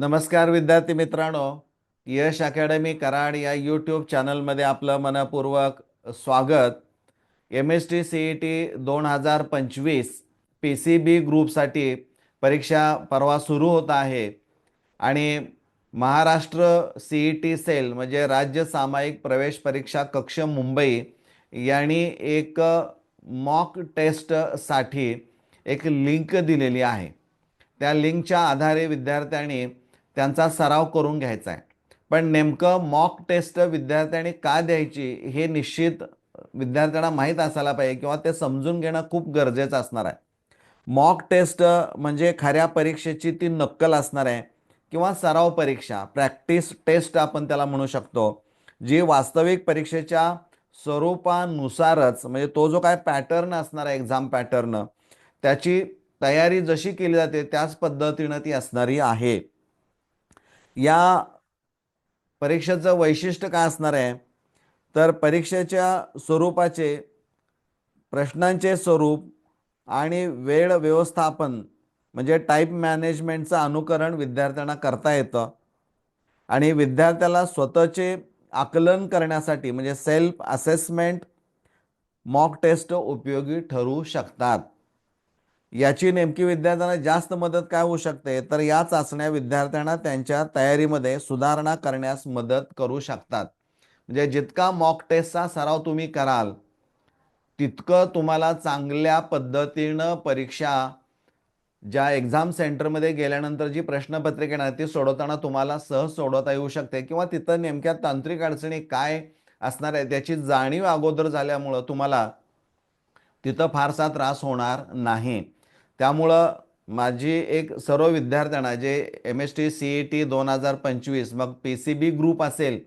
नमस्कार विद्यार्थी मित्रांनो. यश अकॅडमी कराड या यूट्यूब चॅनलमध्ये आपलं मनपूर्वक स्वागत. M S T C E T दोन हजार पंचवीस पी सी बी ग्रुपसाठी परीक्षा परवा सुरू होत आहे. आणि Maharashtra C E T cell म्हणजे राज्य सामायिक प्रवेश परीक्षा कक्ष मुंबई यांनी एक मॉक टेस्टसाठी एक लिंक दिलेली आहे. त्या लिंकच्या आधारे विद्यार्थ्यांनी त्यांचा सराव करून घ्यायचा आहे. पण नेमकं मॉक टेस्ट विद्यार्थ्यांनी का द्यायची हे निश्चित विद्यार्थ्यांना माहीत असायला पाहिजे किंवा ते समजून घेणं खूप गरजेचं असणार आहे. मॉक टेस्ट म्हणजे खऱ्या परीक्षेची ती नक्कल असणार आहे किंवा सराव परीक्षा प्रॅक्टिस टेस्ट आपण त्याला म्हणू शकतो जी वास्तविक परीक्षेच्या स्वरूपानुसारच म्हणजे तो जो काय पॅटर्न असणार आहे एक्झाम पॅटर्न त्याची तयारी जशी केली जाते त्याच पद्धतीनं ती असणारी आहे. या परीक्षेचं वैशिष्ट्य काय असणार आहे? तर परीक्षेच्या स्वरूपाचे प्रश्नांचे स्वरूप आणि वेळ व्यवस्थापन म्हणजे टाईप मॅनेजमेंटचं अनुकरण विद्यार्थ्यांना करता येतं. आणि विद्यार्थ्याला स्वतःचे आकलन करण्यासाठी म्हणजे सेल्फ असेसमेंट मॉक टेस्ट उपयोगी ठरू शकतात. याची नेमकी विद्यार्थ्यांना जास्त मदत काय होऊ शकते? तर या चाचण्या विद्यार्थ्यांना त्यांच्या तयारीमध्ये सुधारणा करण्यास मदत करू शकतात. म्हणजे जितका मॉक टेस्टचा सराव तुम्ही कराल तितकं तुम्हाला चांगल्या पद्धतीनं परीक्षा ज्या एक्झाम सेंटरमध्ये गेल्यानंतर जी प्रश्नपत्रिका येणार ती सोडवताना तुम्हाला सहज सोडवता येऊ शकते. किंवा तिथं नेमक्या तांत्रिक अडचणी काय असणार आहे त्याची जाणीव अगोदर झाल्यामुळं तुम्हाला तिथं फारसा त्रास होणार नाही. त्यामुळं माझी एक सर्व विद्यार्थ्यांना जे M S T C E T दोन हजार पंचवीस मग पी सी बी ग्रुप असेल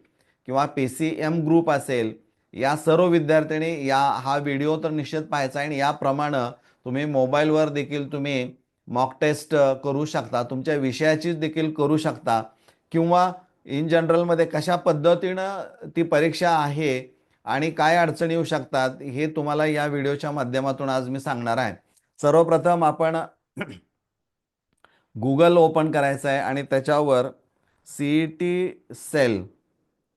किंवा पी सी एम ग्रुप असेल या सर्व विद्यार्थ्यांनी या हा व्हिडिओ तर निश्चित पाहायचा आहे आणि याप्रमाणे तुम्ही मोबाईलवर देखील तुम्ही मॉक टेस्ट करू शकता तुमच्या विषयाचीच देखील करू शकता. किंवा इन जनरलमध्ये कशा पद्धतीनं ती परीक्षा आहे आणि काय अडचणी येऊ शकतात हे तुम्हाला या व्हिडिओच्या माध्यमातून आज मी सांगणार आहे. सर्वप्रथम आपण गुगल ओपन करायचं आहे आणि त्याच्यावर सी ई टी सेल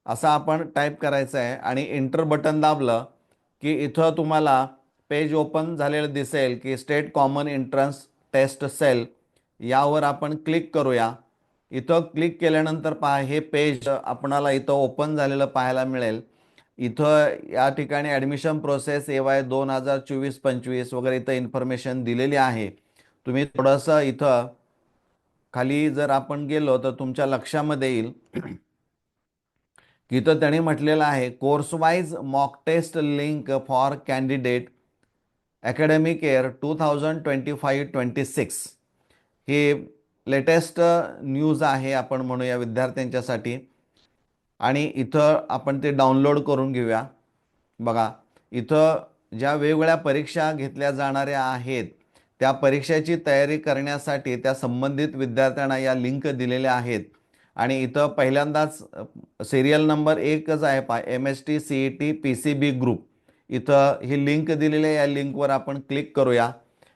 असं आपण टाईप करायचं आहे आणि इंटर बटन दाबलं की इथं तुम्हाला पेज ओपन झालेलं दिसेल की state common entrance test cell यावर आपण क्लिक करूया. इथं क्लिक केल्यानंतर पहा हे पेज आपणाला इथं ओपन झालेलं पाहायला मिळेल. इथं या ठिकाणी ॲडमिशन प्रोसेस ए वाय दोन हजार चोवीस पंचवीस वगैरे इथं इन्फॉर्मेशन दिलेली आहे. तुम्ही थोडंसं इथं खाली जर आपण गेलो तर तुमच्या लक्षामध्ये येईल. की इथं त्यांनी म्हटलेलं आहे course wise mock test link for candidate academic year two thousand twenty five twenty six हे लेटेस्ट न्यूज आहे आपण म्हणूया विद्यार्थ्यांच्यासाठी. आणि इथं आपण ते डाउनलोड करून घेऊया. बघा इथं ज्या वेगवेगळ्या परीक्षा घेतल्या जाणाऱ्या आहेत त्या परीक्षेची तयारी करण्यासाठी त्या संबंधित विद्यार्थ्यांना या लिंक दिलेल्या आहेत. आणि इथं पहिल्यांदाच सिरियल नंबर एकच आहे पा M S T C E T P C B group इथं ही लिंक दिलेली आहे या लिंकवर आपण क्लिक करूया.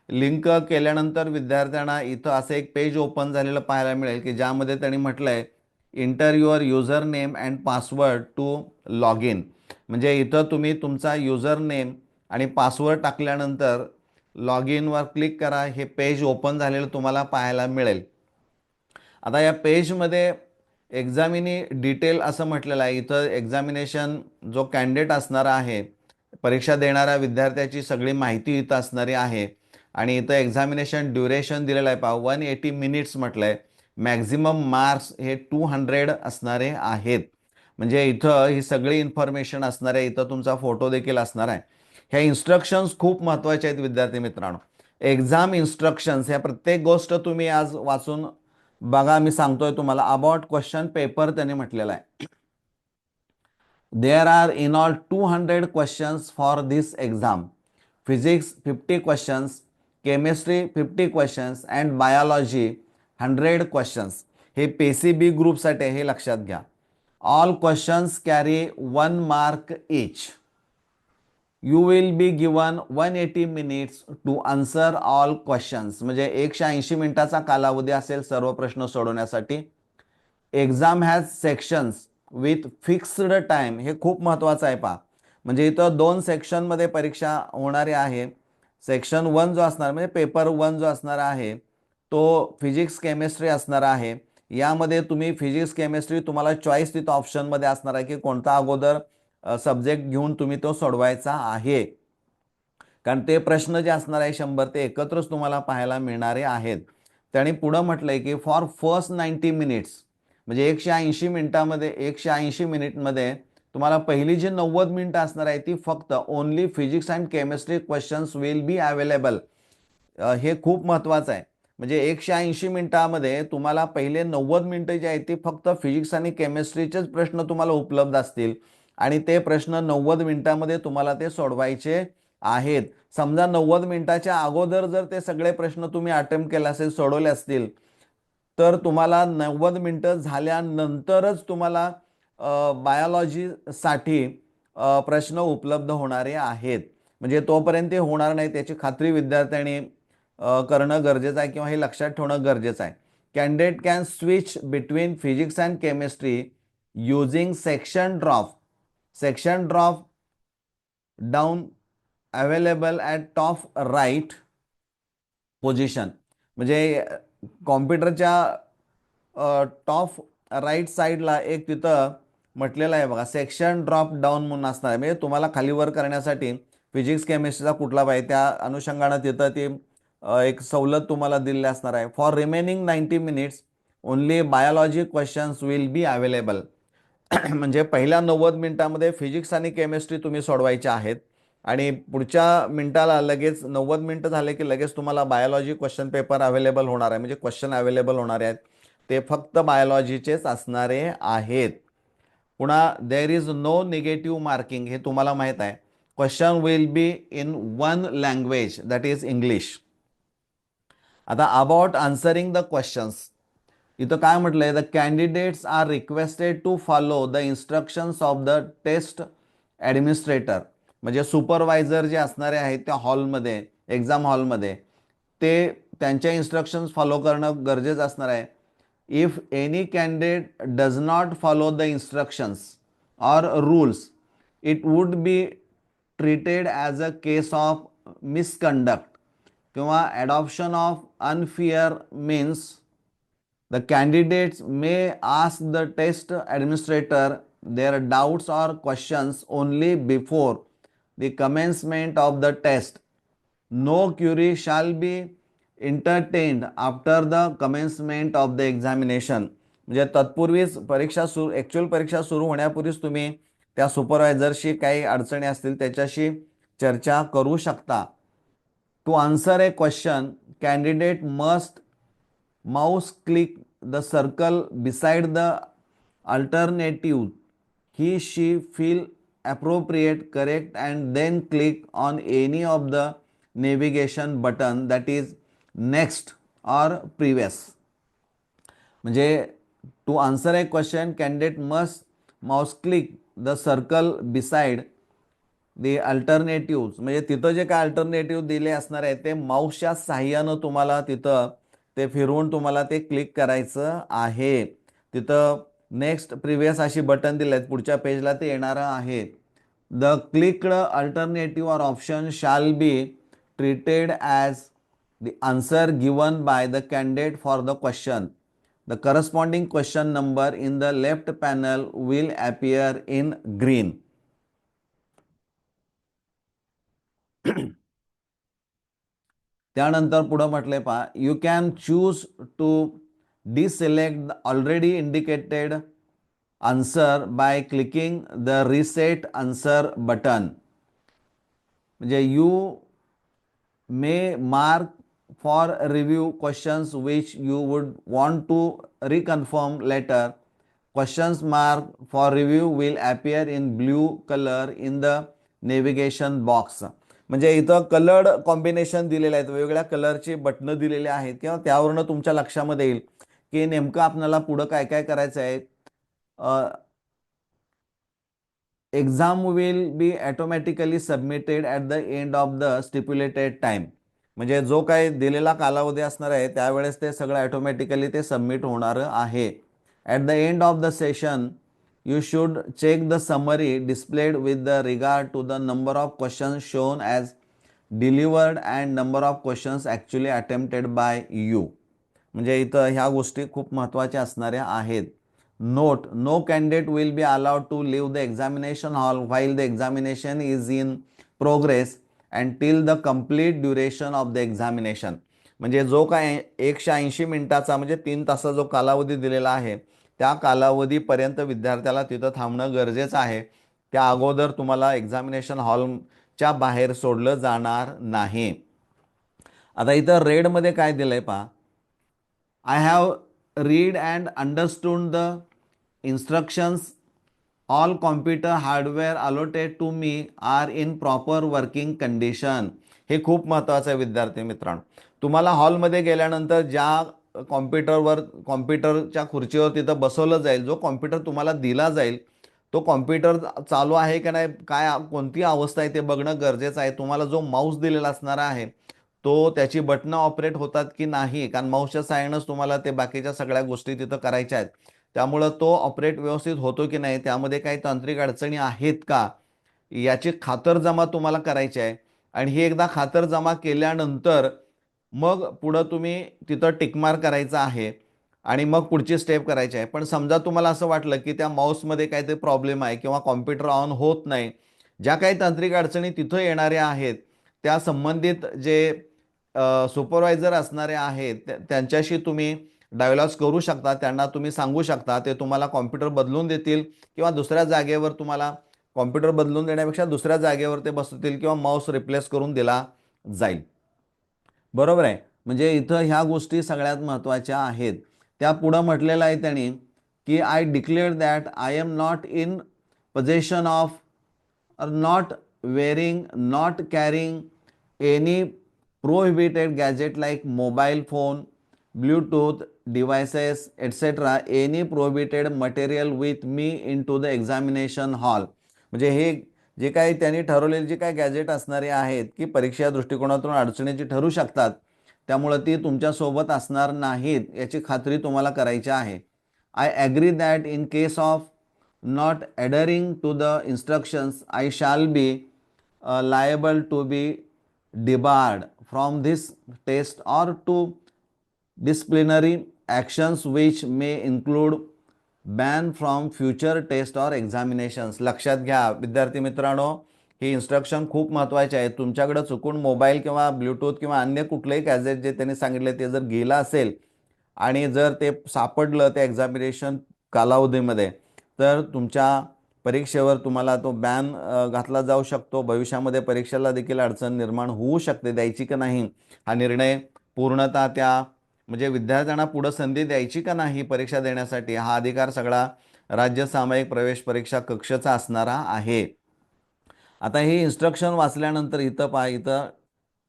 लिंक केल्यानंतर विद्यार्थ्यांना इथं असं एक पेज ओपन झालेलं पाहायला मिळेल की ज्यामध्ये त्यांनी म्हटलं आहे enter your user name and password to log in म्हणजे इथं तुम्ही तुमचा युजर नेम आणि पासवर्ड टाकल्यानंतर लॉग इनवर क्लिक करा. हे पेज ओपन झालेलं तुम्हाला पाहायला मिळेल. आता या पेजमध्ये एक्झामिनी डिटेल असं म्हटलेलं आहे. इथं एक्झामिनेशन जो कॅन्डिडेट असणारा आहे परीक्षा देणाऱ्या विद्यार्थ्याची सगळी माहिती इथं असणारी आहे. आणि इथं एक्झामिनेशन ड्युरेशन दिलेलं आहे. पहा वन एटी मिनिट्स म्हटलं आहे मॅक्झिमम मार्क्स हे टू हंड्रेड असणारे आहेत. म्हणजे इथं ही सगळी इन्फॉर्मेशन असणार आहे इथं तुमचा फोटो देखील असणार आहे. ह्या इन्स्ट्रक्शन्स खूप महत्त्वाचे आहेत विद्यार्थी मित्रांनो. एक्झाम इन्स्ट्रक्शन्स ह्या प्रत्येक गोष्ट तुम्ही आज वाचून बघा. मी सांगतोय तुम्हाला अबाउट क्वेश्चन पेपर त्यांनी म्हटलेला आहे. There are in all two hundred questions for this exam physics fifty questions chemistry fifty questions and biology hundred questions. हे पी सी बी ग्रुपसाठी आहे हे लक्षात घ्या. All questions carry one mark each you will be given one eighty minutes to answer all questions म्हणजे एकशे ऐंशी मिनिटाचा कालावधी असेल सर्व प्रश्न सोडवण्यासाठी. Exam has sections with fixed time हे खूप महत्त्वाचं आहे पहा. म्हणजे इथं दोन सेक्शनमध्ये परीक्षा होणारी आहे. सेक्शन वन जो असणार म्हणजे पेपर वन जो असणार आहे तो फिजिक्स केमिस्ट्री असणार आहे. यामध्ये तुम्ही फिजिक्स केमिस्ट्री तुम्हाला चॉईस तिथं ऑप्शनमध्ये असणार आहे की कोणता अगोदर सब्जेक्ट घेऊन तुम्ही तो सोडवायचा आहे. कारण ते प्रश्न जे असणार आहे शंभर ते एकत्रच तुम्हाला पाहायला मिळणारे आहेत. त्याने पुढं म्हटलंय की फॉर फर्स्ट नाईन्टी मिनिट्स म्हणजे एकशे ऐंशी मिनिटामध्ये एकशे ऐंशी मिनिटमध्ये तुम्हाला पहिली जी नव्वद मिनिटं असणार आहे ती फक्त only physics and chemistry questions will be available हे खूप महत्त्वाचं आहे. म्हणजे एकशे ऐंशी मिनिटामध्ये तुम्हाला पहिले नव्वद मिनिटं जे आहेत ती फक्त फिजिक्स आणि केमिस्ट्रीचेच प्रश्न तुम्हाला उपलब्ध असतील. आणि ते प्रश्न नव्वद मिनिटामध्ये तुम्हाला ते सोडवायचे आहेत. समजा नव्वद मिनिटाच्या अगोदर जर ते सगळे प्रश्न तुम्ही अटेम्प्ट केला असेल सोडवले असतील तर तुम्हाला नव्वद मिनटं झाल्यानंतरच तुम्हाला बायोलॉजीसाठी प्रश्न उपलब्ध होणारे आहेत. म्हणजे तोपर्यंत ते होणार नाही त्याची खात्री विद्यार्थ्यांनी करणं गरजेचं आहे किंवा हे लक्षात ठेवणं गरजेचं आहे. Candidate can switch between physics and chemistry using section drop section drop down available at top right position म्हणजे कॉम्प्युटरच्या टॉप राईट साईडला एक तिथं म्हटलेलं आहे बघा सेक्शन ड्रॉप डाऊन म्हणून असणार आहे. म्हणजे तुम्हाला खालीवर करण्यासाठी फिजिक्स केमिस्ट्रीचा कुठला पाहिजे त्या अनुषंगानं तिथं ती एक सवलत तुम्हाला दिलेली असणार आहे. For remaining ninety minutes only biology questions will be available म्हणजे पहिल्या नव्वद मिनिटामध्ये फिजिक्स आणि केमिस्ट्री तुम्ही सोडवायच्या आहेत. आणि पुढच्या मिनिटाला लगेच नव्वद मिनटं झाले की लगेच तुम्हाला बायोलॉजी क्वेश्चन पेपर अवेलेबल होणार आहे. म्हणजे क्वेश्चन अवेलेबल होणारे आहेत. ते फक्त बायोलॉजीचेच असणारे आहेत. पुन्हा there is no negative marking हे तुम्हाला माहीत आहे. Question will be in one language that is English आता अबाउट आन्सरिंग द क्वेश्चन्स इथं काय म्हटलंय? The candidates are requested to follow the instructions of the test administrator म्हणजे सुपरवायझर जे असणारे आहेत त्या हॉलमध्ये एक्झाम हॉलमध्ये ते त्यांच्या इन्स्ट्रक्शन्स फॉलो करणं गरजेचं असणार आहे. If any candidate does not follow the instructions or rules it would be treated as a case of misconduct किंवा adoption of unfair means the candidates may ask the test administrator their doubts or questions only before the commencement of the test no query shall be entertained after the commencement of the examination म्हणजे तत्पूर्वीच परीक्षा सुरू actual परीक्षा सुरू होण्यापूर्वीच तुम्ही त्या सुपरवायझरशी काही अडचणी असतील त्याच्याशी चर्चा करू शकता. to answer a question candidate must mouse click the circle beside the alternative he she feel appropriate correct and then click on any of the navigation button that is next or previous म्हणजे to answer a question candidate must mouse click the circle beside the alternative म्हणजे तिथं जे काय alternative दिले असणार आहे ते माऊसच्या साह्यानं तुम्हाला तिथं ते फिरवून तुम्हाला ते क्लिक करायचं आहे. तिथं नेक्स्ट प्रिव्हियस अशी बटन दिले आहेत पुढच्या पेजला ते येणारं आहे. The clicked alternative or option shall be treated as the answer given by the candidate for the question the corresponding question number in the left panel will appear in green त्यानंतर पुढं म्हटले पहा you can choose to deselect the already indicated answer by clicking the reset answer button म्हणजे you may mark for review questions which you would want to reconfirm later questions mark for review will appear in blue colour in the navigation box म्हणजे इथं coloured combination दिलेले आहेत वेगवेगळ्या कलरचे बटणं दिलेले आहेत किंवा त्यावरनं तुमच्या लक्षामध्ये येईल की नेमकं आपल्याला पुढं काय काय करायचं आहे. Exam will be automatically submitted at the end of the stipulated time म्हणजे जो काही दिलेला कालावधी असणार आहे त्यावेळेस ते सगळं ॲटोमॅटिकली ते सबमिट होणार आहे. At the end of the session you should check the summary displayed with the regard to the number of questions shown as delivered and number of questions actually attempted by you. म्हणजे इथं ह्या गोष्टी खूप महत्त्वाच्या असणाऱ्या आहेत note no candidate will be allowed to leave the examination hall while the examination is in progress and till the complete duration of the examination म्हणजे जो काय एकशे ऐंशी मिनिटाचा म्हणजे तीन तासा जो कालावधी दिलेला आहे त्या कालावधीपर्यंत विद्यार्थ्याला तिथं थांबणं गरजेचं आहे. त्या अगोदर तुम्हाला एक्झामिनेशन हॉलच्या बाहेर सोडलं जाणार नाही. आता इथं रेडमध्ये काय दिलंय पहा. I have read and understood the instructions all computer hardware allotted to me are in proper working condition हे खूप महत्त्वाचं आहे विद्यार्थी मित्रांनो. तुम्हाला हॉलमध्ये गेल्यानंतर ज्या कॉम्प्युटरवर कॉम्प्युटरच्या खुर्चीवर तिथं बसवलं जाईल. जो कॉम्प्युटर तुम्हाला दिला जाईल तो कॉम्प्युटर चालू आहे का नाही काय कोणती अवस्था आहे ते बघणं गरजेचं आहे. तुम्हाला जो माऊस दिलेला असणार आहे तो त्याची बटणं ऑपरेट होतात की नाही? कारण माऊसच्या सायनच तुम्हाला ते बाकीच्या सगळ्या गोष्टी तिथं करायच्या आहेत. त्यामुळं तो ऑपरेट व्यवस्थित होतो की नाही त्यामध्ये काही तांत्रिक अडचणी आहेत का? याची खातरजमा तुम्हाला करायची आहे. आणि ही एकदा खातरजमा केल्यानंतर मग पुढं तुम्ही तिथं टिकमार करायचं आहे आणि मग पुढची स्टेप करायची आहे. पण समजा तुम्हाला असं वाटलं की त्या माऊसमध्ये काहीतरी प्रॉब्लेम आहे किंवा कॉम्प्युटर ऑन होत नाही ज्या काही तांत्रिक अडचणी तिथं येणाऱ्या आहेत त्या संबंधित जे सुपरवायझर असणारे आहेत त्यांच्याशी तुम्ही डायलॉग्स करू शकता त्यांना तुम्ही सांगू शकता ते तुम्हाला कॉम्प्युटर बदलून देतील किंवा दुसऱ्या जागेवर तुम्हाला कॉम्प्युटर बदलून देण्यापेक्षा दुसऱ्या जागेवर ते बसवतील किंवा माऊस रिप्लेस करून दिला जाईल. बरोबर आहे. म्हणजे इथं ह्या गोष्टी सगळ्यात महत्त्वाच्या आहेत. त्या पुढं म्हटलेलं आहे त्यांनी की I declare that I am not in possession of or not wearing not carrying any prohibited gadget like mobile phone Bluetooth devices etcetera any prohibited material with me into the examination hall म्हणजे हे जे काही त्यांनी ठरवलेले जे काही gadget असणारे आहेत की परीक्षा दृष्टिकोनातून अडचणीची ठरू शकतात त्यामुळं ती तुमच्यासोबत असणार नाहीत याची खात्री तुम्हाला करायची आहे. I agree that in case of not adhering to the instructions I shall be liable to be debarred from this test or to disciplinary actions which may include ban from future test or examinations लक्षात घ्या विद्यार्थी मित्रांनो ही instruction खूप महत्त्वाचे आहे. तुमच्याकडं चुकून mobile किंवा ब्लूटूथ किंवा अन्य कुठलेही गॅजेट जे त्यांनी सांगितले ते जर गेलं असेल आणि जर ते सापडलं ते एक्झामिनेशन कालावधीमध्ये तर तुमच्या परीक्षेवर तुम्हाला तो बॅन घातला जाऊ शकतो. भविष्यामध्ये परीक्षेला देखील अडचण निर्माण होऊ शकते द्यायची का नाही हा निर्णय पूर्णतः त्या म्हणजे विद्यार्थ्यांना पुढं संधी द्यायची का नाही परीक्षा देण्यासाठी? हा अधिकार सगळा राज्य सामायिक प्रवेश परीक्षा कक्षाचा असणारा आहे. आता हे इन्स्ट्रक्शन वाचल्यानंतर इथं पहा इथं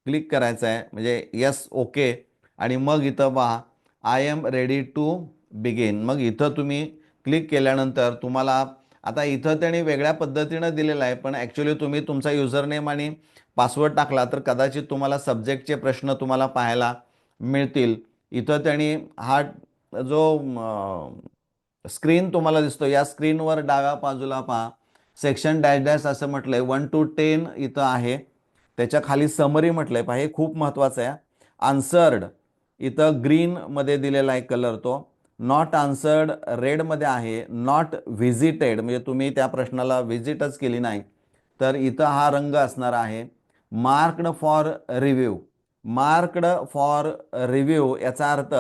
क्लिक करायचं आहे म्हणजे यस ओके आणि मग इथं पहा I am ready to begin मग इथं तुम्ही क्लिक केल्यानंतर तुम्हाला आता इथं त्यांनी वेगळ्या पद्धतीनं दिलेलं आहे पण ॲक्च्युली तुम्ही तुमचा युजरनेम आणि पासवर्ड टाकला तर कदाचित तुम्हाला सब्जेक्टचे प्रश्न तुम्हाला पाहायला मिळतील. इथं त्यांनी हा जो स्क्रीन तुम्हाला दिसतो या स्क्रीनवर डाव्या बाजूला पहा. सेक्शन डॅश डॅश असं म्हटलं आहे वन टू टेन इथं आहे. त्याच्याखाली समरी म्हटलंय. पहा हे खूप महत्त्वाचं आहे. आन्सर्ड इथं ग्रीनमध्ये दिलेला आहे कलर तो. नॉट आन्सर्ड रेडमध्ये आहे. नॉट व्हिजिटेड म्हणजे तुम्ही त्या प्रश्नाला व्हिजिटच केली नाही. तर इथं हा रंग असणार आहे. Marked for review marked for review याचा अर्थ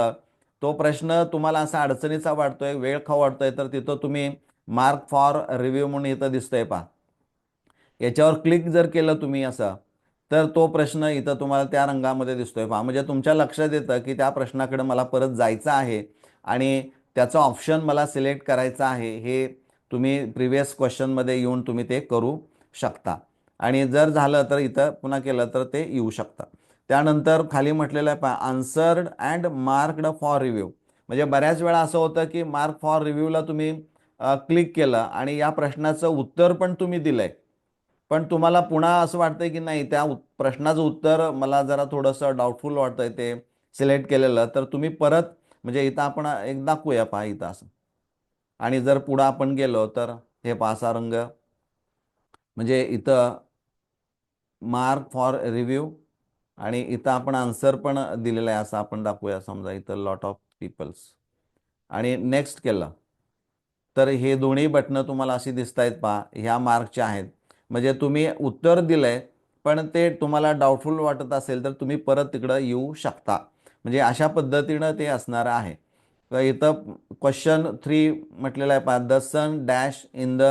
तो प्रश्न तुम्हाला असा अडचणीचा वाटतोय वेळ खाऊ वाटतोय तर तिथं तुम्ही मार्क फॉर रिव्ह्यू म्हणून इथं दिसतंय पा याच्यावर क्लिक जर केलं तुम्ही असं तर तो प्रश्न इथं तुम्हाला त्या रंगामध्ये दिसतोय पहा. म्हणजे तुमच्या लक्षात येतं की त्या प्रश्नाकडे मला परत जायचं आहे आणि त्याचं ऑप्शन मला सिलेक्ट करायचं आहे हे तुम्ही प्रिव्हियस क्वेश्चनमध्ये येऊन तुम्ही ते करू शकता. आणि जर झालं तर इथं पुन्हा केलं तर ते येऊ शकतं. त्यानंतर खाली म्हटलेलं आहे पहा answered and marked for review म्हणजे बऱ्याच वेळा असं होतं की मार्क फॉर रिव्ह्यूला तुम्ही क्लिक केलं आणि या प्रश्नाचं उत्तर पण तुम्ही दिलं आहे पण तुम्हाला पुन्हा असं वाटतंय की नाही त्या प्रश्नाचं उत्तर मला जरा थोडंसं डाऊटफुल वाटतंय ते सिलेक्ट केलेलं. तर तुम्ही परत म्हणजे इथं आपण एक दाखवूया पहा इथं असं. आणि जर पुढं आपण गेलो तर हे पासा रंग. म्हणजे इथं मार्क फॉर रिव्ह्यू आणि इथं आपण आन्सर पण दिलेला आहे असं आपण दाखवूया समजा इथं लॉट ऑफ पीपल्स आणि नेक्स्ट केलं. तर हे दोन्ही बटणं तुम्हाला अशी दिसत आहेत पहा ह्या मार्कच्या आहेत. म्हणजे तुम्ही उत्तर दिलं आहे पण ते तुम्हाला डाऊटफुल वाटत असेल तर तुम्ही परत तिकडं येऊ शकता. म्हणजे अशा पद्धतीनं ते असणार आहे. तर इथं क्वेश्चन थ्री म्हटलेलं आहे पहा the sun dash in the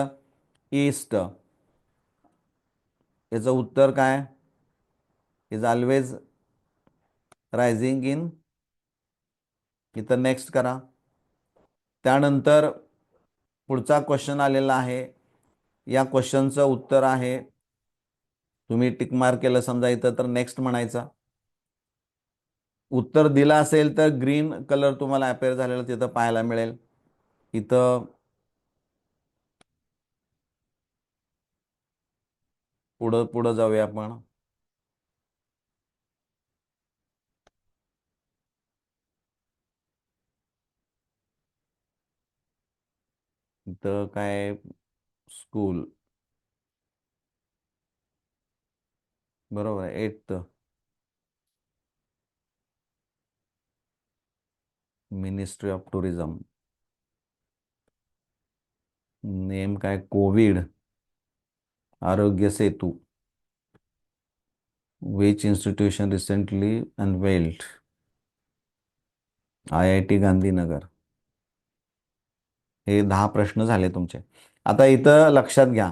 east याचं उत्तर काय? इज always रायझिंग इन इथं नेक्स्ट करा. त्यानंतर पुढचा क्वेश्चन आलेला आहे. या क्वेश्चनचं उत्तर आहे. तुम्ही टिक मार्क केलं समजा इथं तर नेक्स्ट म्हणायचा. उत्तर दिलं असेल तर ग्रीन कलर तुम्हाला अपेअर झालेला तिथं पाहायला मिळेल. इथं पुढं पुढं जाऊया आपण. इथं काय स्कूल बरोबर आहे eight ministry of tourism name काय? COVID. Aarogya Setu. Which institution recently unveiled I I T Gandhinagar. हे दहा प्रश्न झाले तुमचे. आता इथं लक्षात घ्या.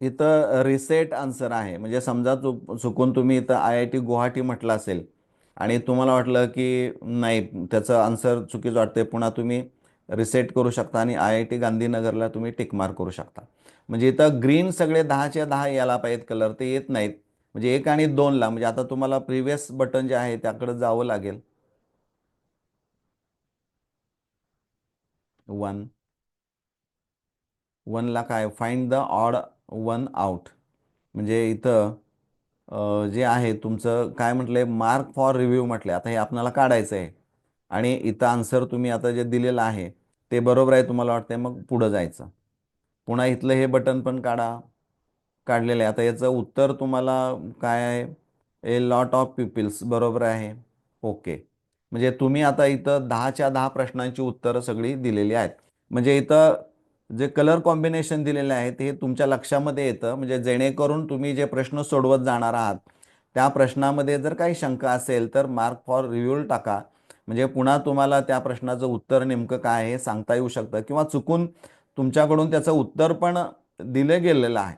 इथं रिसेट आन्सर आहे. म्हणजे समजा चुक चुकून तुम्ही इथं आय आय टी गुवाहाटी म्हटलं असेल आणि तुम्हाला वाटलं की नाही त्याचं आन्सर चुकीचं वाटतंय पुन्हा तुम्ही रिसेट करू शकता आणि आय आय टी गांधीनगरला तुम्ही टिकमार करू शकता. म्हणजे इथं ग्रीन सगळे दहाच्या दहा यायला पाहिजेत कलर ते येत नाहीत. म्हणजे एक आणि दोनला म्हणजे आता तुम्हाला प्रिव्हियस बटन जे आहे त्याकडे जावं लागेल. वन वनला काय? Find the odd one out म्हणजे इथं जे आहे तुमचं काय म्हटलंय? मार्क फॉर रिव्ह्यू म्हटलंय. आता हे आपल्याला काढायचं आहे आणि इथं आन्सर तुम्ही आता जे दिलेलं आहे ते बरोबर आहे तुम्हाला वाटतंय. मग पुढं जायचं. पुन्हा इथलं हे बटन पण काढा. काढलेलं आहे. आता याचं उत्तर तुम्हाला काय आहे? ए लॉट ऑफ पीपल्स बरोबर आहे. ओके म्हणजे तुम्ही आता इथं दहाच्या दहा प्रश्नांची उत्तरं सगळी दिलेली आहेत. म्हणजे इथं जे कलर कॉम्बिनेशन दिलेले आहेत हे तुमच्या लक्षामध्ये येतं. म्हणजे जेणेकरून तुम्ही जे प्रश्न सोडवत जाणार आहात त्या प्रश्नामध्ये जर काही शंका असेल तर मार्क फॉर रिव्ह्यूल टाका. म्हणजे पुन्हा तुम्हाला त्या प्रश्नाचं उत्तर नेमकं काय हे सांगता येऊ शकतं किंवा चुकून तुमच्याकडून त्याचं उत्तर पण दिलं गेलेलं आहे.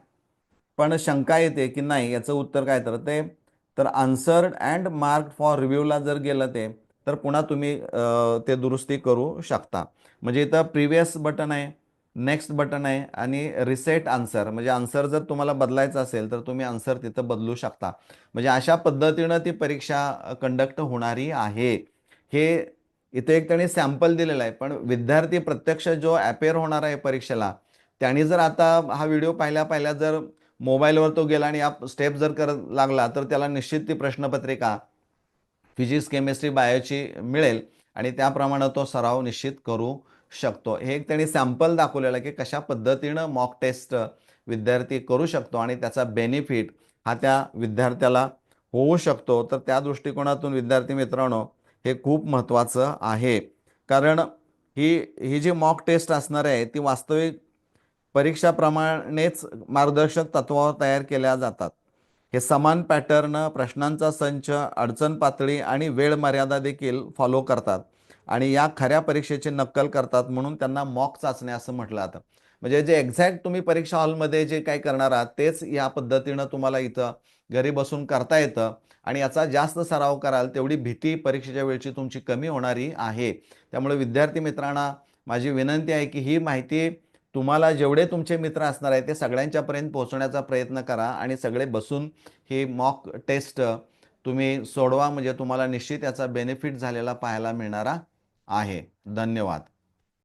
पण शंका येते की नाही याचं उत्तर काय तर ते तर आन्सर्ड अँड मार्क फॉर रिव्ह्यूला जर गेलं ते तर पुन्हा तुम्ही ते दुरुस्ती करू शकता. म्हणजे इथं प्रिव्हियस बटन आहे नेक्स्ट बटन आहे आणि रिसेट आन्सर. म्हणजे आन्सर जर तुम्हाला बदलायचं असेल तर तुम्ही आन्सर तिथं बदलू शकता. म्हणजे अशा पद्धतीनं ती परीक्षा कंडक्ट होणारी आहे. हे इथे एक त्यांनी सॅम्पल दिलेलं आहे पण विद्यार्थी प्रत्यक्ष जो अपेअर होणार आहे परीक्षेला त्यांनी जर आता हा व्हिडिओ पाहिल्या पाहिल्या जर मोबाईलवर तो गेला आणि या स्टेप जर करत लागला तर त्याला निश्चित ती प्रश्नपत्रिका फिजिक्स केमिस्ट्री बायोची मिळेल आणि त्याप्रमाणे तो सराव निश्चित करू शकतो. हे एक त्यांनी सॅम्पल दाखवलेलं की कशा पद्धतीनं मॉक टेस्ट विद्यार्थी करू शकतो आणि त्याचा बेनिफिट हा त्या विद्यार्थ्याला होऊ शकतो. तर त्या दृष्टिकोनातून विद्यार्थी मित्रांनो हे खूप महत्त्वाचं आहे. कारण ही ही जी मॉक टेस्ट असणार आहे ती वास्तविक परीक्षाप्रमाणेच मार्गदर्शक तत्वावर तयार केल्या जातात. हे समान पॅटर्न प्रश्नांचा संच अडचण पातळी आणि वेळ मर्यादा देखील फॉलो करतात. आणि या खऱ्या परीक्षेची नक्कल करतात म्हणून त्यांना मॉक चाचण्या असं म्हटलं जातं. म्हणजे जे एक्झॅक्ट तुम्ही परीक्षा हॉलमध्ये जे काय करणार आहात तेच या पद्धतीनं तुम्हाला इथं घरी बसून करता येतं. आणि याचा जास्त सराव कराल तेवढी भीती परीक्षेच्या वेळची तुमची कमी होणारी आहे. त्यामुळे विद्यार्थी मित्रांना माझी विनंती आहे की ही माहिती तुम्हाला जेवढे तुमचे मित्र असणार आहेत ते सगळ्यांच्यापर्यंत पोहोचण्याचा प्रयत्न करा आणि सगळे बसून ही मॉक टेस्ट तुम्ही सोडवा म्हणजे तुम्हाला निश्चित याचा बेनिफिट झालेला पाहायला मिळणारा आहे. धन्यवाद.